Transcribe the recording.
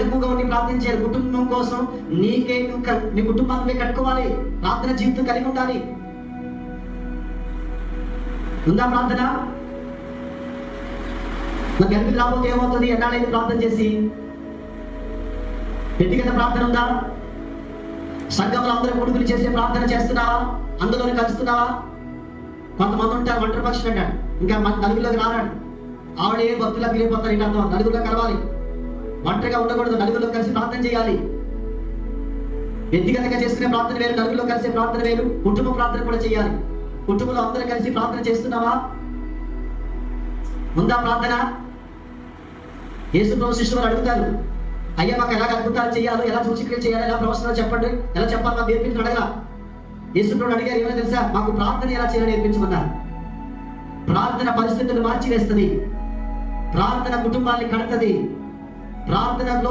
ఎక్కువగా ఉండి ప్రార్థన చేయాలి. కుటుంబం కోసం నీకే నువ్వు నీ కుటుంబాన్ని కట్టుకోవాలి. ప్రార్థన జీవితం కలిగి ఉండాలి. ఉందా ప్రార్థన? నాకు గర్భి రాబోతే ఏమవుతుంది? ఎన్నాళ్ళైంది ప్రార్థన చేసి? వ్యక్తిగత ప్రార్థన ఉందా? సంఘంలో అందరూ కొడుకులు చేసే ప్రార్థన చేస్తున్నావా? అందులోనే కలుస్తున్నావా? కొంతమంది ఉంటారు ఒంటరి పక్షులు అంటాడు ఇంకా మన నలుగురిలోకి రారాడు. ఆవిడ భక్తులకు లేకపోతారు ఇంకా అర్థం నలుగురిలో కలవాలి. ఒంటరిగా ఉండకూడదు నలుగురిలో కలిసి ప్రార్థన చేయాలి. వ్యక్తిగతంగా చేసుకునే ప్రార్థన వేరు నలుగురిలో కలిసే ప్రార్థన వేరు కుటుంబ ప్రార్థన కూడా చేయాలి. కుటుంబంలో అందరూ కలిసి ప్రార్థన చేస్తున్నావా? ఉందా ప్రార్థన? యేసు శిష్యులు అడుగుతారు అయ్యా మాకు ఎలా అద్భుతాలు చేయాలో ఎలా సూచికలు చేయాలి ఎలా ప్రవచనాలు చెప్పండి ఎలా చెప్పాలి మాకు నేర్పించిన అడగలా యేసు అడిగారు ఏమైనా తెలుసా? మాకు ప్రార్థన ఎలా చేయాలో నేర్పించమన్నారు. ప్రార్థన పరిస్థితులు మార్చివేస్తుంది. ప్రార్థన కుటుంబాన్ని కడుతుంది. ప్రార్థనలో